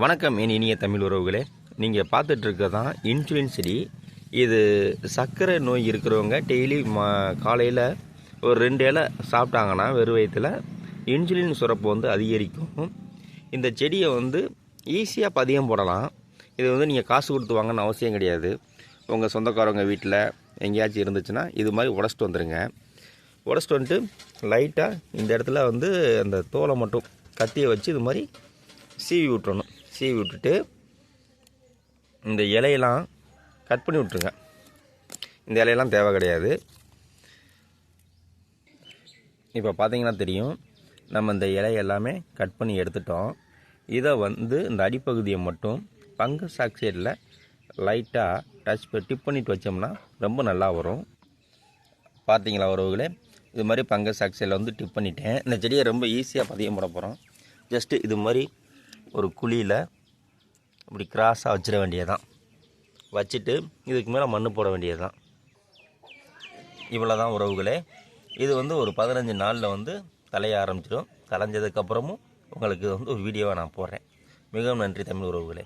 வணக்கம் என் இனிய தமிழ் உறவுகளே. நீங்கள் பார்த்துட்ருக்க தான் இன்சுலின் செடி இது சர்க்கரை நோய் இருக்கிறவங்க டெய்லி மா காலையில் ஒரு ரெண்டு இலை சாப்பிட்டாங்கன்னா வெறும் வயிற்றில் இன்சுலின் சுரப்பு வந்து அதிகரிக்கும். இந்த செடியை வந்து ஈஸியாக பதியம் போடலாம். இது வந்து நீங்கள் காசு கொடுத்து வாங்கன்னு அவசியம் கிடையாது. உங்கள் சொந்தக்காரவங்க வீட்டில் எங்கேயாச்சும் இருந்துச்சுன்னா இது மாதிரி உடச்சிட்டு வந்துடுங்க உடச்சிட்டு வந்துட்டு லைட்டாக இந்த இடத்துல வந்து அந்த தோலை மட்டும் கத்தியை வச்சு இது மாதிரி சீவி விட்டுறணும். சீவி விட்டுட்டு இந்த இலையெல்லாம் கட் பண்ணி விட்ருங்க இந்த இலையெல்லாம் தேவை கிடையாது. இப்போ பார்த்தீங்கன்னா தெரியும். நம்ம இந்த இலை எல்லாமே கட் பண்ணி எடுத்துட்டோம். இதை வந்து இந்த அடிப்பகுதியை மட்டும் பங்கஸ் ஆக்சைடில் லைட்டாக டச் டிப் பண்ணிட்டு வச்சோம்னா ரொம்ப நல்லா வரும். பார்த்தீங்களா உறவுகளே? இது மாதிரி பங்கஸ் ஆக்சைடில் வந்து டிப் பண்ணிட்டேன். இந்த செடியை ரொம்ப ஈஸியாக பதியம் போட போகிறோம் ஜஸ்ட்டு இது மாதிரி ஒரு குழியில் இப்படி கிராஸாக வச்சிட வேண்டியதுதான். வச்சுட்டு இதுக்கு மேலே மண் போட வேண்டியது தான் இவ்வளோ தான் உறவுகளே. இது வந்து ஒரு பதினஞ்சு நாளில் வந்து தலைய ஆரம்பிச்சிடும். தலைஞ்சதுக்கப்புறமும் உங்களுக்கு வந்து ஒரு வீடியோவை நான் போடுறேன். மிகவும் நன்றி தமிழ் உறவுகளே.